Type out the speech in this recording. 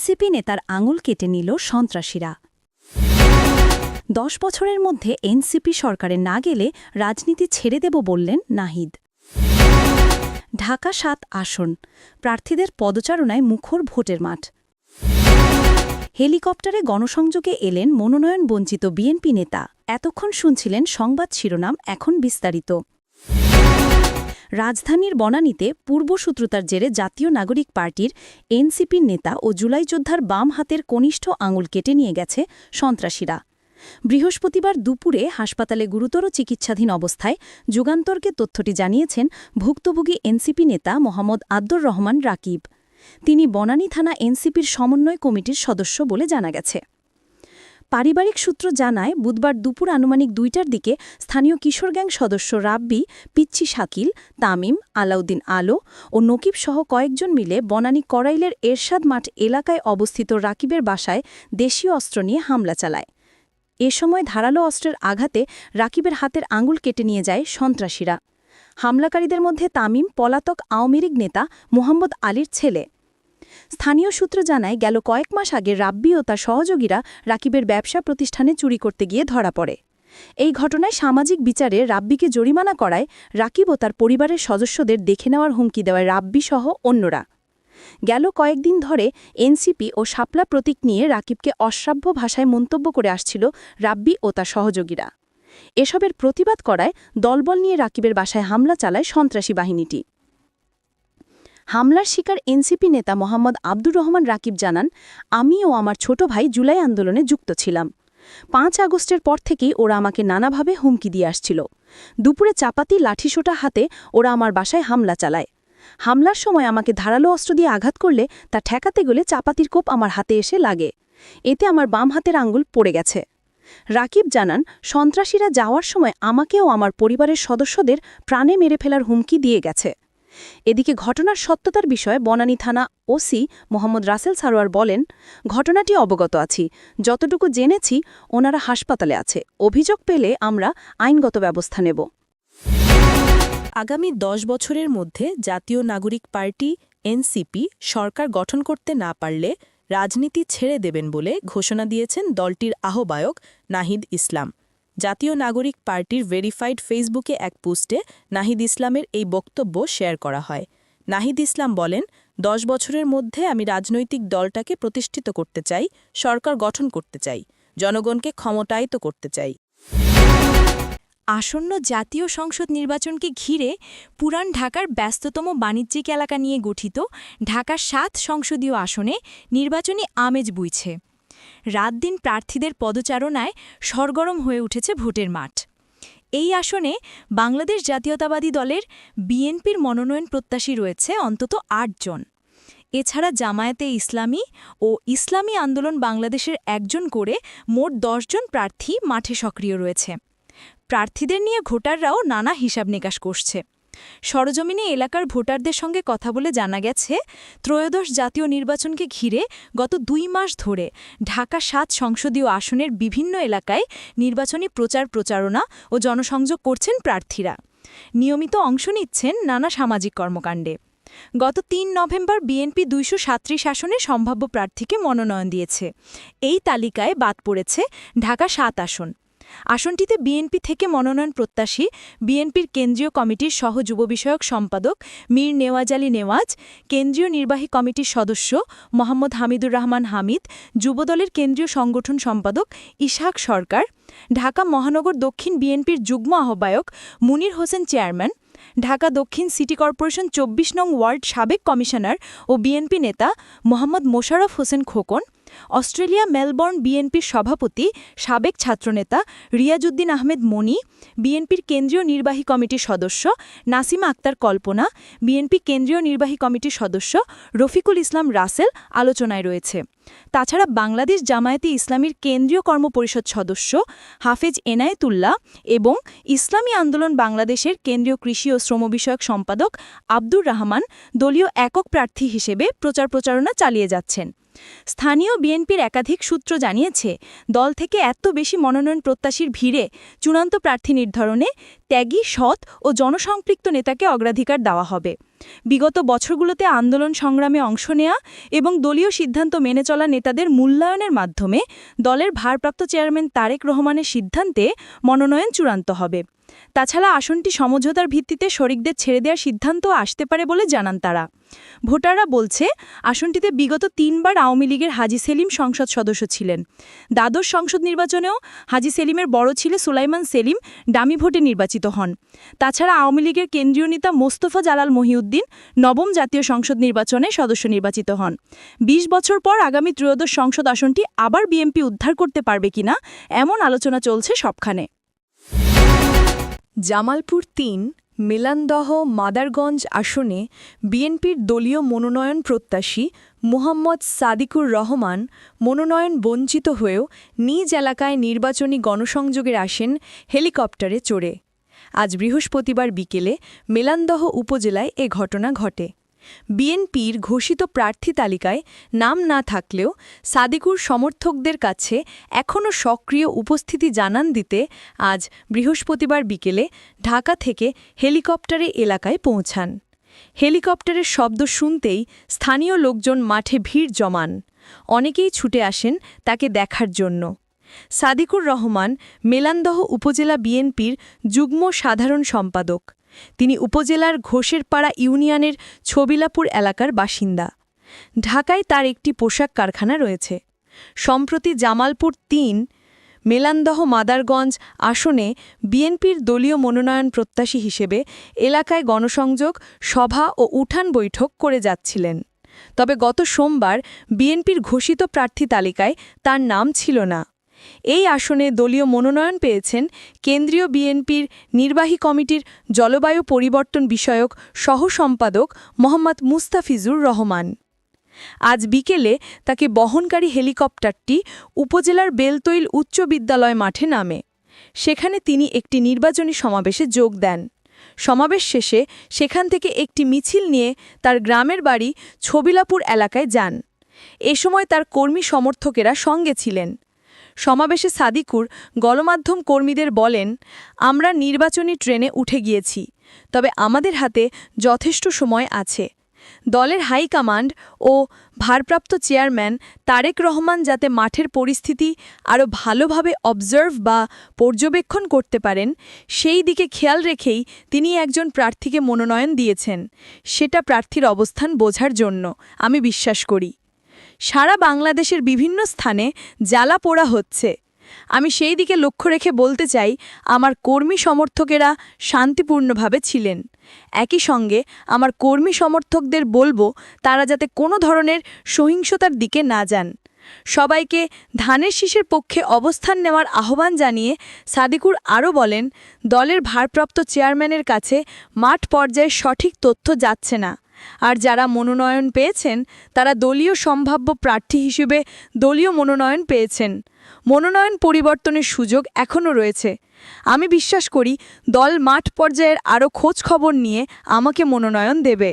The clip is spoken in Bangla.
এনসিপি নেতার আঙুল কেটে নিল সন্ত্রাসীরা। দশ বছরের মধ্যে এনসিপি সরকারে না গেলে রাজনীতি ছেড়ে দেব বললেন নাহিদ। ঢাকা সাত আসন, প্রার্থীদের পদচারণায় মুখর ভোটের মাঠ। হেলিকপ্টারে গণসংযোগে এলেন মনোনয়ন বঞ্চিত বিএনপি নেতা। এতক্ষণ শুনছিলেন সংবাদ শিরোনাম, এখন বিস্তারিত। রাজধানীর বনানীতে পূর্বসূত্রতার জেরে জাতীয় নাগরিক পার্টির এনসিপির নেতা ও জুলাই যোদ্ধার বাম হাতের কনিষ্ঠ আঙুল কেটে নিয়ে গেছে সন্ত্রাসীরা। বৃহস্পতিবার দুপুরে হাসপাতালে গুরুতর চিকিৎসাধীন অবস্থায় যুগান্তরকে তথ্যটি জানিয়েছেন ভুক্তভোগী এনসিপি নেতা মোহাম্মদ আব্দুর রহমান রাকিব। তিনি বনানী থানা এনসিপির সমন্বয় কমিটির সদস্য বলে জানা গেছে। পারিবারিক সূত্র জানায়, বুধবার দুপুর আনুমানিক দুইটার দিকে স্থানীয় কিশোর গ্যাং সদস্য রাব্বি পিচ্ছি শাকিল, তামিম, আলাউদ্দিন আলো ও নকিব সহ কয়েকজন মিলে বনানী করাইলের এরশাদ মাঠ এলাকায় অবস্থিত রাকিবের বাসায় দেশীয় অস্ত্র নিয়ে হামলা চালায়। এ সময় ধারালো অস্ত্রের আঘাতে রাকিবের হাতের আঙুল কেটে নিয়ে যায় সন্ত্রাসীরা। হামলাকারীদের মধ্যে তামিম, পলাতক আওয়ামী নেতা মোহাম্মদ আলীর ছেলে। স্থানীয় সূত্র জানায়, গেল কয়েক মাস আগে রাব্বি ও তার সহযোগীরা রাকিবের ব্যবসা প্রতিষ্ঠানে চুরি করতে গিয়ে ধরা পড়ে। এই ঘটনায় সামাজিক বিচারে রাব্বিকে জরিমানা করায় রাকিব ও তার পরিবারের সদস্যদের দেখে নেওয়ার হুমকি দেওয়ায় রাব্বি সহ অন্যরা। গেল কয়েকদিন ধরে এনসিপি ও শাপলা প্রতীক নিয়ে রাকিবকে অশ্রাব্য ভাষায় মন্তব্য করে আসছিল রাব্বি ও তার সহযোগীরা। এসবের প্রতিবাদ করায় দলবল নিয়ে রাকিবের বাসায় হামলা চালায় সন্ত্রাসী বাহিনীটি। হামলার শিকার এনসিপি নেতা মোহাম্মদ আব্দুর রহমান রাকিব জানান আমি ও আমার ছোট ভাই জুলাই আন্দোলনে যুক্ত ছিলাম। পাঁচ আগস্টের পর থেকেই ওরা আমাকে নানাভাবে হুমকি দিয়ে আসছিল। দুপুরে চাপাতি লাঠিসোটা হাতে ওরা আমার বাসায় হামলা চালায়। হামলার সময় আমাকে ধারালো অস্ত্র দিয়ে আঘাত করলে তা ঠেকাতে গেলে চাপাতির কোপ আমার হাতে এসে লাগে। এতে আমার বাম হাতের আঙ্গুল পড়ে গেছে। রাকিব জানান, সন্ত্রাসীরা যাওয়ার সময় আমাকেও আমার পরিবারের সদস্যদের প্রাণে মেরে ফেলার হুমকি দিয়ে গেছে। এদিকে ঘটনার সত্যতার বিষয়ে বনানী থানা ওসি মোহাম্মদ রাসেল সারোয়ার বলেন, ঘটনাটি অবগত আছি। যতটুকু জেনেছি, ওনারা হাসপাতালে আছে। অভিযোগ পেলে আমরা আইনগত ব্যবস্থা নেব। আগামী দশ বছরের মধ্যে জাতীয় নাগরিক পার্টি, এনসিপি, সরকার গঠন করতে না পারলে রাজনীতি ছেড়ে দেবেন বলে ঘোষণা দিয়েছেন দলটির আহ্বায়ক নাহিদ ইসলাম। জাতীয় নাগরিক পার্টির ভেরিফাইড ফেসবুকে এক পোস্টে নাহিদ ইসলামের এই বক্তব্য শেয়ার করা হয়। নাহিদ ইসলাম বলেন, দশ বছরের মধ্যে আমি রাজনৈতিক দলটাকে প্রতিষ্ঠিত করতে চাই, সরকার গঠন করতে চাই, জনগণকে ক্ষমতায়িত করতে চাই। আসন্ন জাতীয় সংসদ নির্বাচনকে ঘিরে পুরান ঢাকার ব্যস্ততম বাণিজ্যিক এলাকা নিয়ে গঠিত ঢাকার সাত সংসদীয় আসনে নির্বাচনী আমেজ বুইছে। রাত দিন প্রার্থীদের পদচারণায় সরগরম হয়ে উঠেছে ভোটের মাঠ। এই আসনে বাংলাদেশ জাতীয়তাবাদী দলের বিএনপির মনোনয়ন প্রত্যাশী রয়েছে অন্তত আটজন এছাড়া জামায়াতে ইসলামী ও ইসলামী আন্দোলন বাংলাদেশের একজন করে মোট দশজন প্রার্থী মাঠে সক্রিয় রয়েছে। প্রার্থীদের নিয়ে ভোটাররাও নানা হিসাব নিকাশ করছে। সরজমিনে এলাকার ভোটারদের সঙ্গে কথা বলে জানা গেছে, ত্রয়োদশ জাতীয় নির্বাচনকে ঘিরে গত দুই মাস ধরে ঢাকা সাত সংসদীয় আসনের বিভিন্ন এলাকায় নির্বাচনী প্রচার প্রচারণা ও জনসংযোগ করছেন প্রার্থীরা। নিয়মিত অংশ নিচ্ছেন নানা সামাজিক কর্মকাণ্ডে। গত তিন নভেম্বর বিএনপি দুইশো সাতত্রিশ আসনে সম্ভাব্য প্রার্থীকে মনোনয়ন দিয়েছে। এই তালিকায় বাদ পড়েছে ঢাকা সাত আসন। আসনটিতে বিএনপি থেকে মনোনয়ন প্রত্যাশী বিএনপির কেন্দ্রীয় কমিটির সহ যুব বিষয়ক সম্পাদক মীর নেওয়াজ আলী নেওয়াজ, কেন্দ্রীয় নির্বাহী কমিটির সদস্য মোহাম্মদ হামিদুর রহমান হামিদ, যুবদলের কেন্দ্রীয় সংগঠন সম্পাদক ইশাক সরকার, ঢাকা মহানগর দক্ষিণ বিএনপির যুগ্ম আহ্বায়ক মুনির হোসেন চেয়ারম্যান, ঢাকা দক্ষিণ সিটি কর্পোরেশন চব্বিশ নং ওয়ার্ড সাবেক কমিশনার ও বিএনপি নেতা মোহাম্মদ মোশারফ হোসেন খোকন অস্ট্রেলিয়া মেলবর্ন বিএনপির সভাপতি, সাবেক ছাত্রনেতা রিয়াজুদ্দিন আহমেদ মনি, বিএনপির কেন্দ্রীয় নির্বাহী কমিটির সদস্য নাসিমা আক্তার কল্পনা, বিএনপি কেন্দ্রীয় নির্বাহী কমিটির সদস্য রফিকুল ইসলাম রাসেল আলোচনায় রয়েছে। তাছাড়া বাংলাদেশ জামায়াতে ইসলামীর কেন্দ্রীয় কর্মপরিষদ সদস্য হাফেজ এনায়েতুল্লাহ এবং ইসলামী আন্দোলন বাংলাদেশের কেন্দ্রীয় কৃষি ও শ্রম বিষয়ক সম্পাদক আব্দুর রহমান দলীয় একক প্রার্থী হিসেবে প্রচার প্রচারণা চালিয়ে যাচ্ছেন। স্থানীয় বিএনপির একাধিক সূত্র জানিয়েছে, দল থেকে এত বেশি মনোনয়ন প্রত্যাশীর ভিড়ে চূড়ান্ত প্রার্থী নির্ধারণে ত্যাগী, সৎ ও জনসম্পৃক্ত নেতাকে অগ্রাধিকার দেওয়া হবে। বিগত বছরগুলোতে আন্দোলন সংগ্রামে অংশ নেয়া এবং দলীয় সিদ্ধান্ত মেনে চলা নেতাদের মূল্যায়নের মাধ্যমে দলের ভারপ্রাপ্ত চেয়ারম্যান তারেক রহমানের সিদ্ধান্তে মনোনয়ন চূড়ান্ত হবে। তাছাড়া আসনটি সমঝোতার ভিত্তিতে শরিকদের ছেড়ে দেওয়ার সিদ্ধান্ত আসতে পারে বলে জানান তারা। ভোটাররা বলছে, আসনটিতে বিগত তিনবার আওয়ামী লীগের হাজি সেলিম সংসদ সদস্য ছিলেন। দ্বাদশ সংসদ নির্বাচনেও হাজি সেলিমের বড় ছেলে সুলাইমান সেলিম ডামি ভোটে নির্বাচিত হন। তাছাড়া আওয়ামী লীগের কেন্দ্রীয় নেতা মোস্তফা জালাল মহিউদ্দিন নবম জাতীয় সংসদ নির্বাচনে সদস্য নির্বাচিত হন। ২০ বছর পর আগামী ত্রয়োদশ সংসদ আসনটি আবার বিএনপি উদ্ধার করতে পারবে কিনা, এমন আলোচনা চলছে সবখানে। জামালপুর তিন, মিলানদহ, মাদারগঞ্জ আসনে বিএনপির দলীয় মনোনয়ন প্রত্যাশী মুহাম্মদ সাদিকুর রহমান মনোনয়ন বঞ্চিত হয়েও নিজ এলাকায় নির্বাচনী গণসংযোগের আসেন হেলিকপ্টারে চড়ে। আজ বৃহস্পতিবার বিকেলে মেলান্দহ উপজেলায় এ ঘটনা ঘটে। বিএনপির ঘোষিত প্রার্থী তালিকায় নাম না থাকলেও সাদিকুর সমর্থকদের কাছে এখনও সক্রিয় উপস্থিতি জানান দিতে আজ বৃহস্পতিবার বিকেলে ঢাকা থেকে হেলিকপ্টারে এলাকায় পৌঁছান। হেলিকপ্টারের শব্দ শুনতেই স্থানীয় লোকজন মাঠে ভিড় জমান। অনেকেই ছুটে আসেন তাকে দেখার জন্য। সাদিকুর রহমান, মেলান্দহ উপজেলা বিএনপির যুগ্ম সাধারণ সম্পাদক। তিনি উপজেলার ঘোষেরপাড়া ইউনিয়নের ছবিলাপুর এলাকার বাসিন্দা। ঢাকায় তার একটি পোশাক কারখানা রয়েছে। সম্প্রতি জামালপুর তিন, মেলান্দহ মাদারগঞ্জ আসনে বিএনপির দলীয় মনোনয়ন প্রত্যাশী হিসেবে এলাকায় গণসংযোগ, সভা ও উঠান বৈঠক করে যাচ্ছিলেন। তবে গত সোমবার বিএনপির ঘোষিত প্রার্থী তালিকায় তার নাম ছিল না। এই আসনে দলীয় মনোনয়ন পেয়েছেন কেন্দ্রীয় বিএনপির নির্বাহী কমিটির জলবায়ু পরিবর্তন বিষয়ক সহ সম্পাদক মোহাম্মদ মুস্তাফিজুর রহমান। আজ বিকেলে তাকে বহনকারী হেলিকপ্টারটি উপজেলার বেলতৈল উচ্চ বিদ্যালয় মাঠে নামে। সেখানে তিনি একটি নির্বাচনী সমাবেশে যোগ দেন। সমাবেশ শেষে সেখান থেকে একটি মিছিল নিয়ে তার গ্রামের বাড়ি ছবিলাপুর এলাকায় যান। এ সময় তার কর্মী সমর্থকেরা সঙ্গে ছিলেন। সমাবেশে সাদিকুর গণমাধ্যম কর্মীদের বলেন, আমরা নির্বাচনী ট্রেনে উঠে গিয়েছি, তবে আমাদের হাতে যথেষ্ট সময় আছে। দলের হাইকমান্ড ও ভারপ্রাপ্ত চেয়ারম্যান তারেক রহমান যাতে মাঠের পরিস্থিতি আরও ভালোভাবে অবজার্ভ বা পর্যবেক্ষণ করতে পারেন, সেই দিকে খেয়াল রেখেই তিনি একজন প্রার্থীকে মনোনয়ন দিয়েছেন। সেটা প্রার্থীর অবস্থান বোঝার জন্য, আমি বিশ্বাস করি। সারা বাংলাদেশের বিভিন্ন স্থানে জ্বালা পোড়া হচ্ছে। আমি সেই দিকে লক্ষ্য রেখে বলতে চাই, আমার কর্মী সমর্থকেরা শান্তিপূর্ণভাবে ছিলেন। একই সঙ্গে আমার কর্মী সমর্থকদের বলব, তারা যাতে কোনো ধরনের সহিংসতার দিকে না যান। সবাইকে ধানের শীষের পক্ষে অবস্থান নেওয়ার আহ্বান জানিয়ে সাদিকুর আরও বলেন, দলের ভারপ্রাপ্ত চেয়ারম্যানের কাছে মাঠ পর্যায়ে সঠিক তথ্য যাচ্ছে না। আর যারা মনোনয়ন পেয়েছেন, তারা দলীয় সম্ভাব্য প্রার্থী হিসেবে দলীয় মনোনয়ন পেয়েছেন। মনোনয়ন পরিবর্তনের সুযোগ এখনও রয়েছে। আমি বিশ্বাস করি, দল মাঠ পর্যায়ের আরও খোঁজ খবর নিয়ে আমাকে মনোনয়ন দেবে।